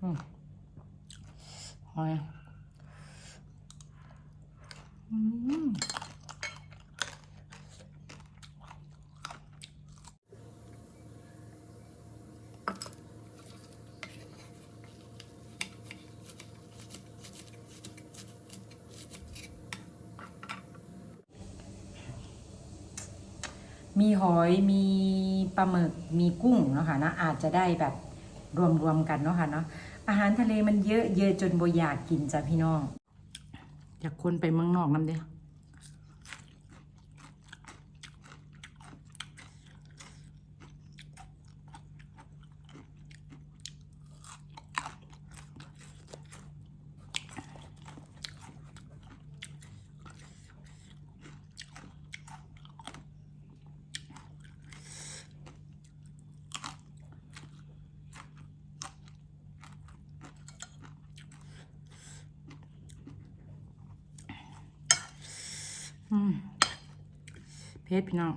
หอยมมีหอยมีปลาหมึกมีกุ้งเนาะค่ะนะอาจจะได้แบบรวมๆกันเนาะค่ะเนาะ อาหารทะเลมันเยอะเยอะจนโบอยากกินจ้ะพี่น้อง อยากคนไปเมืองนอกน้ำเด้ เพชรพี่น้อง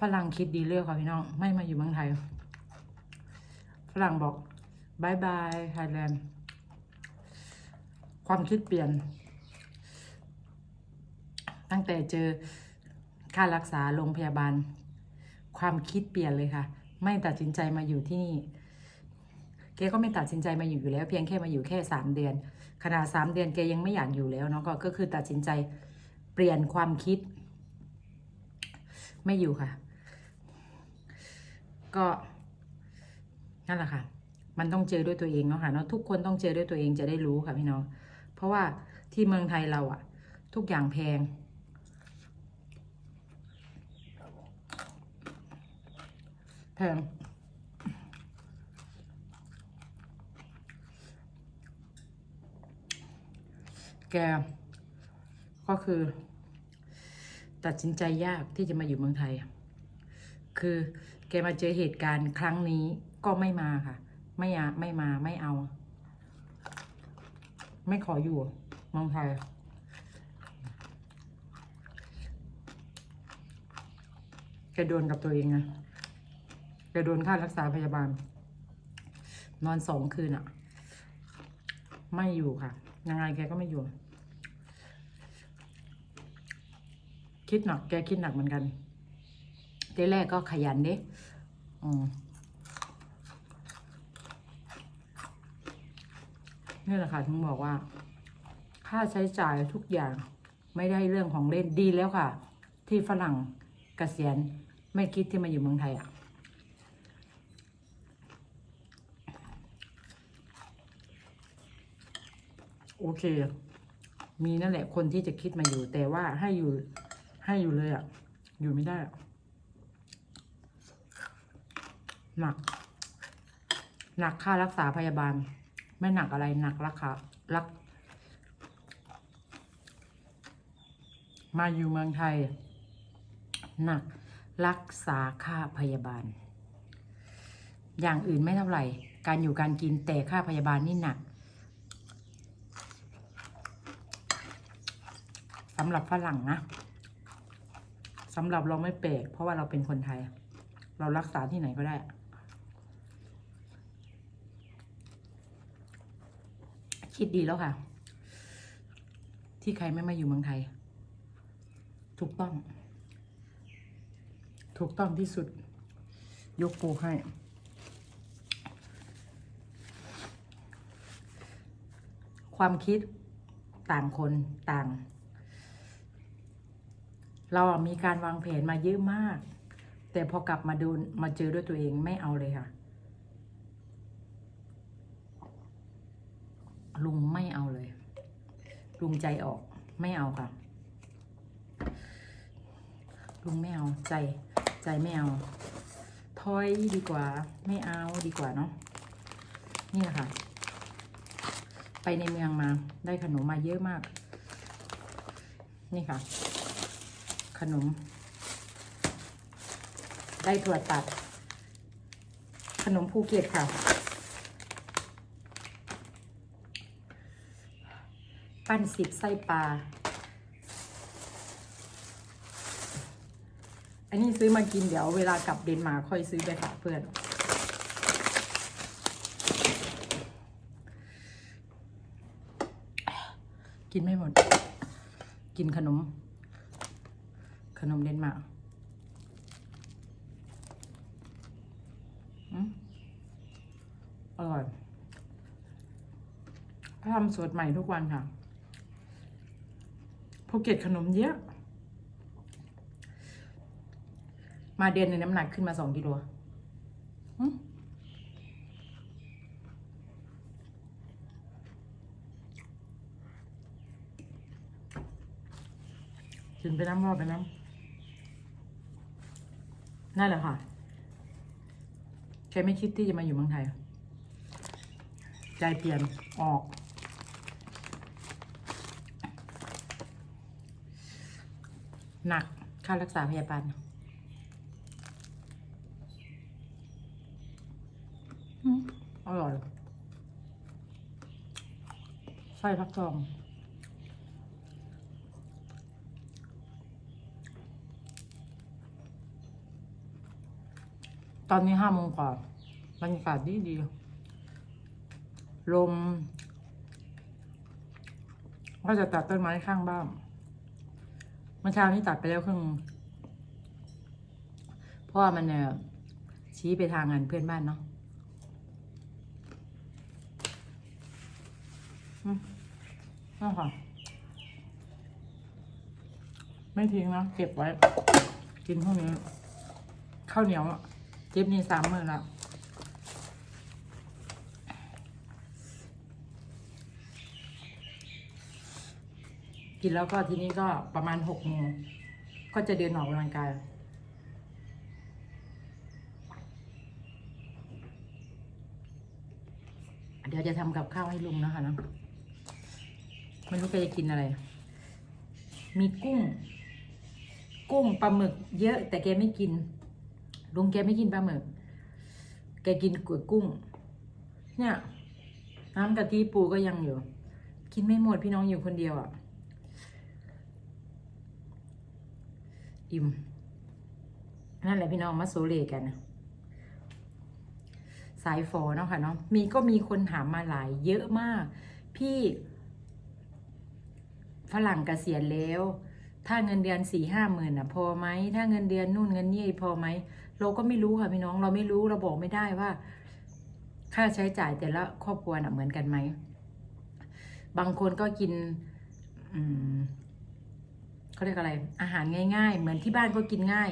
ฝรั่งคิดดีเลือกค่ะพี่น้อง ไม่มาอยู่เมืองไทย ฝรั่งบอกบายบายไทยแลนด์ความคิดเปลี่ยน ตั้งแต่เจอค่ารักษาโรงพยาบาล ความคิดเปลี่ยนเลยค่ะ ไม่ตัดสินใจมาอยู่ที่นี่แกก็ไม่ตัดสินใจมาอยู่อยู่แล้ว เพียงแค่มาอยู่แค่สามเดือน ขนาดสามเดือนแกยังไม่อยากอยู่แล้วเนาะก็ก็คือตัดสินใจเปลี่ยนความคิด ไม่อยู่ค่ะ ก็นั่นแหละค่ะ มันต้องเจอด้วยตัวเองเนาะค่ะเนาะทุกคนต้องเจอด้วยตัวเองจะได้รู้ค่ะพี่น้องเพราะว่าที่เมืองไทยเราอะทุกอย่างแพงแพง แกก็คือ ตัดสินใจยากที่จะมาอยู่เมืองไทย คือแกมาเจอเหตุการณ์ครั้งนี้ก็ไม่มาค่ะ ไม่อยากไม่มาไม่เอา ไม่ขออยู่เมืองไทยแกโดนกับตัวเองนะแกโดนค่ารักษาพยาบาล นอนสองคืนอะไม่อยู่ค่ะ ยังไงแกก็ไม่อยู่ คิดหนัก แกคิดหนักเหมือนกันทีแรกก็ขยันเด้อืมนี่แหละค่ะถึงบอกว่า ค่าใช้จ่ายทุกอย่างไม่ได้เรื่องของเล่นดีแล้วค่ะ ที่ฝรั่งเกษียณไม่คิดที่มาอยู่เมืองไทยอะ โอเค มีนั่นแหละคนที่จะคิดมาอยู่ แต่ว่าให้อยู่ ให้อยู่เลยอะ่ะ อยู่ไม่ได้หนัก หนักค่ารักษาพยาบาล ไม่หนักอะไรหนักราคารัก มาอยู่เมืองไทย หนักรักษาค่าพยาบาล อย่างอื่นไม่เท่าไหร่ การอยู่การกินแต่ค่าพยาบาลนี่หนักำหรับฝรั่งนะสำหรับเราไม่แปลกเพราะว่าเราเป็นคนไทย เรารักษาที่ไหนก็ได้ คิดดีแล้วค่ะ ที่ใครไม่มาอยู่เมืองไทย ถูกต้อง ถูกต้องที่สุด ยกโปรให้ความคิดต่างคนต่าง เราอะมีการวางแผนมาเยอะมาก แต่พอกลับมาดูมาเจอด้วยตัวเองไม่เอาเลยค่ะ ลุงไม่เอาเลย ลุงใจออกไม่เอาค่ะ ลุงไม่เอาใจ ใจไม่เอาถอยดีกว่า ไม่เอาดีกว่าเนาะนี่แหละค่ะ ไปในเมืองมาได้ขนมมาเยอะมาก นี่ค่ะ ขนม ได้ถั่วตัด ขนมภูเก็ตค่ะ ปั้นสิบไส้ปลา อันนี้ซื้อมากินเดี๋ยวเวลากลับเดนมาร์กค่อยซื้อไปฝากเพื่อนกินไม่หมด กินขนม ขนมเดนมาร์กอร่อยทำสดใหม่ทุกวันค่ะภูเก็ตขนมเยอะ มาเดือนหนึงน้ำหนักขึ้นมาสองกิโลหึกินไปน้ำรอดไปน้ำ นั่นแหละค่ะแกไม่คิดที่จะมาอยู่เมืองไทย ใจเปลี่ยนออก หนักค่ารักษาพยาบาลอร่อยไส้ฟักทอง ตอนนี้ห้าโมงกว่าบรรยากาศดีดีลมก็จะตัดต้นไม้ข้างบ้านเมื่อเช้านี้ตัดไปแล้วครึ่งเพราะว่ามันเนี่ยชี้ไปทางงานเพื่อนบ้านเนาะนั่นค่ะ ไม่ทิ้งนะ เก็บไว้ กินพวกนี้ ข้าวเหนียวอะ เจ็บนี่สามมื้อแล้วกินแล้วก็ทีนี้ก็ประมาณหกโมงก็จะเดินออกกำลังกายเดี๋ยวจะทำกับข้าวให้ลุงนะคะนะไม่รู้แกจะกินอะไร มีกุ้ง กุ้งปลาหมึกเยอะแต่แกไม่กิน ลุงแกไม่กินปลาหมึก แกกินก๋วยกุ้ง เนี่ย น้ำกะทิปูก็ยังอยู่ กินไม่หมดพี่น้องอยู่คนเดียวอะ่ะ อิ่ม นั่นแหละพี่น้องมาโซเลกันนะสายฟอเนาะค่ะเนาะมีก็มีคนถามมาหลายเยอะมาก พี่ฝรั่งเกษียณแล้ว ถ้าเงินเดือนสี่ห้าหมื่นอะ พอไหม ถ้าเงินเดือนนู่นเงินนี่พอไหม เราก็ไม่รู้ค่ะพี่น้องเราไม่รู้เราบอกไม่ได้ว่า ค่าใช้จ่ายแต่ละครอบครัวน่ะเหมือนกันไหมบางคนก็กินเขาเรียกอะไร อาหารง่าย ๆ เหมือนที่บ้านก็กินง่าย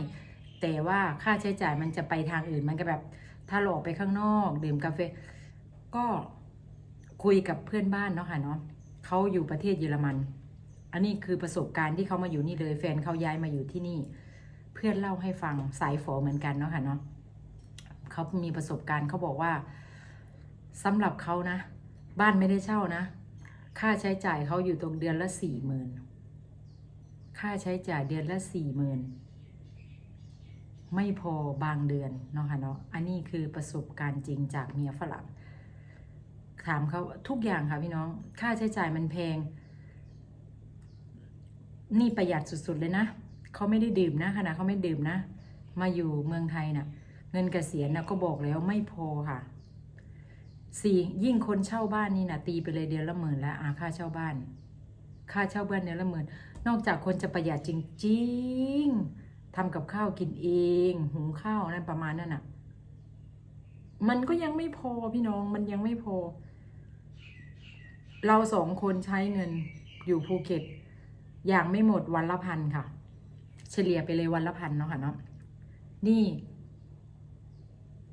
แต่ว่าค่าใช้จ่ายมันจะไปทางอื่น มันก็แบบ ถ้าเราออกไปข้างนอก ดื่มกาแฟก็คุยกับเพื่อนบ้านเนาะค่ะเนาะเขาอยู่ประเทศเยอรมัน อันนี้คือประสบการณ์ที่เขามาอยู่นี่เลย แฟนเขาย้ายมาอยู่ที่นี่ เพื่อนเล่าให้ฟังสายฝอเหมือนกันเนาะค่ะเนาะเขามีประสบการณ์เขาบอกว่าสำหรับเขานะ บ้านไม่ได้เช่านะ ค่าใช้จ่ายเขาอยู่ตรงเดือนละสี่หมื่นค่าใช้จ่ายเดือนละสี่หมื่นไม่พอบางเดือนเนาะค่ะเนาะอันนี้คือประสบการณ์จริงจากเมียฝรั่งถามเขาทุกอย่างค่ะพี่น้อง ค่าใช้จ่ายมันแพง นี่ประหยัดสุดๆเลยนะ เขาไม่ได้ดื่มนะขณะเขาไม่ดื่มนะ มาอยู่เมืองไทยนะ่ะ เงินเกษียณนะก็บอกแล้วไม่พอค่ะสี่ยิ่งคนเช่าบ้านนี่นะตีไปเลยเดือนละหมื่นแล้วอาค่าเช่าบ้าน ค่าเช่าบ้านเดือนละหมื่นนอกจากคนจะประหยัดจริงๆทำกับข้าวกินเองหุงข้าวนั่นประมาณนั้นน่ะ มันก็ยังไม่พอพี่น้องมันยังไม่พอ เราสองคนใช้เงินอยู่ภูเก็ต อย่างไม่หมดวันละพันค่ะ เฉลี่ยไปเลยวันละพันเนาะค่ะเนาะนี่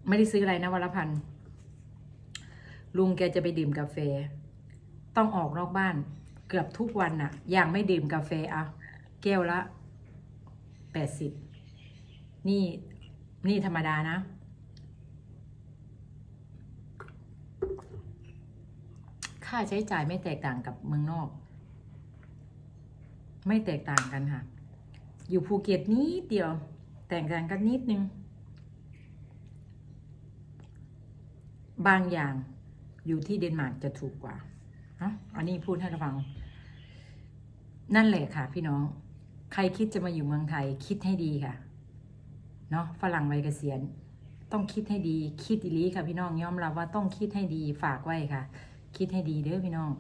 ไม่ได้ซื้ออะไรนะวันละพันลุงแกจะไปดื่มกาแฟ ต้องออกนอกบ้าน เกือบทุกวันน่ะ อย่างไม่ดื่มกาแฟอะแก้วละแปดสิบนี่นี่ธรรมดานะ ค่าใช้จ่ายไม่แตกต่างกับเมืองนอก ไม่แตกต่างกันค่ะ อยู่ภูเก็ตนิดเดียว แตกต่างกันนิดนึง บางอย่างอยู่ที่เดนมาร์กจะถูกกว่าเนาะอันนี้พูดให้เราฟัง นั่นแหละค่ะ พี่น้อง ใครคิดจะมาอยู่เมืองไทย คิดให้ดีค่ะ เนาะฝรั่งวัยเกษียณ ต้องคิดให้ดี คิดอีลีค่ะ พี่น้องยอมรับว่าต้องคิดให้ดีฝากไว้ค่ะ คิดให้ดีเด้อพี่น้อง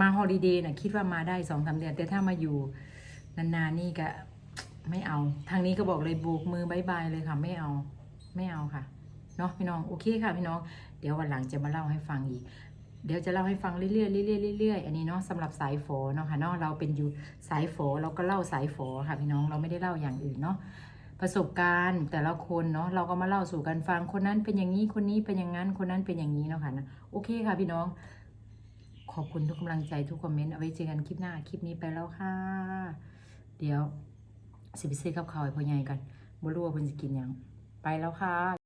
มาฮอลิเดย์น่ะคิดว่ามาได้สองสามเดือนแต่ถ้ามาอยู่ นานๆนี่ก็ไม่เอา ทางนี้ก็บอกเลยโบกมือบายบายเลยค่ะ ไม่เอา ไม่เอาค่ะ เนาะพี่น้อง โอเคค่ะพี่น้อง เดี๋ยววันหลังจะมาเล่าให้ฟังอีก เดี๋ยวจะเล่าให้ฟังเรื่อยๆเรื่อยๆเรื่อยๆ อันนี้เนาะสำหรับสายฝอเนาะค่ะเนาะ เราเป็นอยู่สายฝอเราก็เล่าสายฝอค่ะ พี่น้อง เราไม่ได้เล่าอย่างอื่นเนาะ ประสบการณ์แต่ละคนเนาะ เราก็มาเล่าสู่กันฟัง คนนั้นเป็นอย่างนี้ คนนี้เป็นอย่างนั้น คนนั้นเป็นอย่างนี้เนาะค่ะนะ โอเคค่ะพี่น้อง ขอบคุณทุกกำลังใจทุกคอมเมนต์ เอาไว้เจอกันคลิปหน้า คลิปนี้ไปแล้วค่ะ เดี๋ยวสิไปซื้อกับข้าวให้พ่อใหญ่กันบ่รู้ว่าเพิ่นสิกินหยังไปแล้วค่ะ